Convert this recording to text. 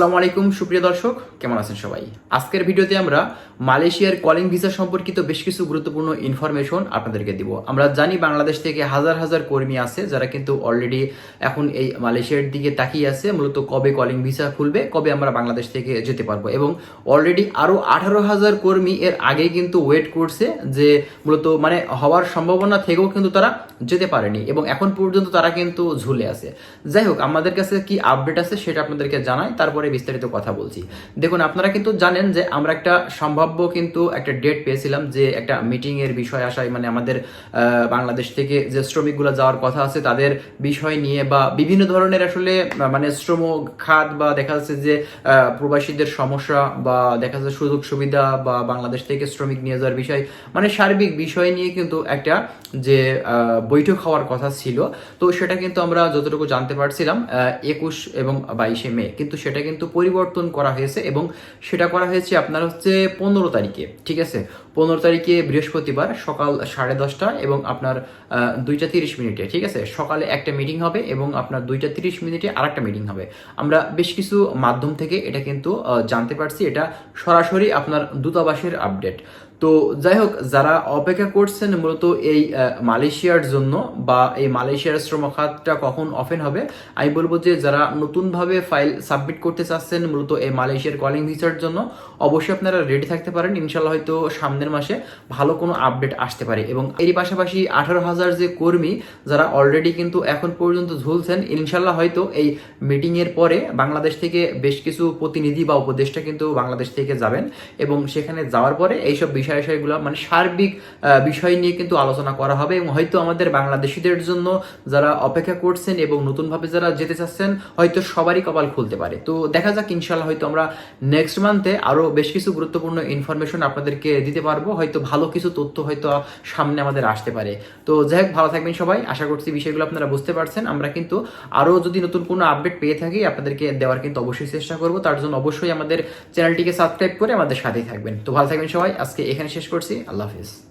আসসালামু আলাইকুম, সুপ্রিয় দর্শক। কেমন আছেন সবাই? আজকের ভিডিওতে আমরা মালয়েশিয়ার কলিং ভিসা সম্পর্কিত বেশ কিছু গুরুত্বপূর্ণ ইনফরমেশন আপনাদেরকে দিব। আমরা জানি বাংলাদেশ থেকে হাজার হাজার কর্মী আছে যারা কিন্তু অলরেডি এখন এই মালয়েশিয়ার দিকে তাকিয়ে আছে, মূলত কবে কলিং ভিসা খুলবে, কবে আমরা বাংলাদেশ থেকে যেতে পারব। এবং অলরেডি আরও আঠারো হাজার কর্মী এর আগে কিন্তু ওয়েট করছে যে মূলত মানে হওয়ার সম্ভাবনা থেকেও কিন্তু তারা যেতে পারেনি এবং এখন পর্যন্ত তারা কিন্তু ঝুলে আছে। যাই হোক, আমাদের কাছে কি আপডেট আছে সেটা আপনাদেরকে জানাই, তারপরে বিস্তারিত কথা বলছি। দেখুন, আপনারা কিন্তু জানেন যে আমরা একটা সম্ভাব্য কিন্তু একটা ডেট পেয়েছিলাম যে একটা মিটিং এর বিষয় আসায় মানে আমাদের বাংলাদেশ থেকে যে শ্রমিকগুলো যাওয়ার কথা আছে, তাদের বিষয় নিয়ে বা বিভিন্ন ধরনের আসলে মানে শ্রম খাত বা দেখা যাচ্ছে যে প্রবাসীদের সমস্যা বা দেখা যাচ্ছে সুযোগ সুবিধা বা বাংলাদেশ থেকে শ্রমিক নিয়ে যাওয়ার বিষয় মানে সার্বিক বিষয় নিয়ে কিন্তু একটা যে বৈঠক হওয়ার কথা ছিল। তো সেটা কিন্তু আমরা যতটুকু জানতে পারছিলাম একুশ এবং বাইশে মে। কিন্তু সেটা কিন্তু পরিবর্তন করা হয়েছে এবং সেটা করা হয়েছে আপনার হচ্ছে পনেরো তারিখে, ঠিক আছে? পনেরো তারিখে বৃহস্পতিবার সকাল সাড়ে দশটা এবং আপনার দুইটা তিরিশ মিনিটে, ঠিক আছে? সকালে একটা মিটিং হবে এবং আপনার দুইটা তিরিশ মিনিটে আরেকটা মিটিং হবে। আমরা বেশ কিছু মাধ্যম থেকে এটা কিন্তু জানতে পারছি। এটা সরাসরি আপনার দূতাবাসের আপডেট তো যাই হোক, যারা অপেক্ষা করছেন মূলত এই মালয়েশিয়ার জন্য বা এই মালয়েশিয়ার শ্রম খাতটা কখন ওপেন হবে, আমি বলব যে যারা নতুনভাবে ফাইল সাবমিট করতে চাচ্ছেন, মূলত এই মালয়েশিয়ার কলিং ভিসার জন্য, অবশ্যই আপনারা রেডি থাকতে পারেন। ইনশাল্লাহ হয়তো সামনের মাসে ভালো কোনো আপডেট আসতে পারে। এবং এর পাশাপাশি আঠারো হাজার যে কর্মী, যারা অলরেডি কিন্তু এখন পর্যন্ত ঝুলছেন ইনশাল্লাহ হয়তো এই মিটিং এর পরে বাংলাদেশ থেকে বেশ কিছু প্রতিনিধি বা উপদেষ্টা কিন্তু বাংলাদেশ থেকে যাবেন। এবং সেখানে যাওয়ার পরে এইসব বিষয় বিষয়গুলো মানে সার্বিক বিষয় নিয়ে কিন্তু আলোচনা করা হবে। এবং হয়তো আমাদের বাংলাদেশিদের জন্য যারা অপেক্ষা করছেন এবং নতুনভাবে যারা যেতে চাচ্ছেন, হয়তো সবারই কপাল খুলতে পারে। তো দেখা যাক, ইনশাল্লাহ হয়তো আমরা নেক্সট মান্থে আরও বেশ কিছু গুরুত্বপূর্ণ ইনফরমেশন আপনাদেরকে দিতে পারব। হয়তো ভালো কিছু তথ্য হয়তো সামনে আমাদের আসতে পারে। তো যাই হোক, ভালো থাকবেন সবাই। আশা করছি বিষয়গুলো আপনারা বুঝতে পারছেন। আমরা কিন্তু আরও যদি নতুন কোনো আপডেট পেয়ে থাকি, আপনাদেরকে দেওয়ার কিন্তু অবশ্যই চেষ্টা করব। তার জন্য অবশ্যই আমাদের চ্যানেলটিকে সাবস্ক্রাইব করে আমাদের সাথেই থাকবেন। তো ভালো থাকবেন সবাই। আজকে এখানে শেষ করছি। আল্লাহ হাফিজ।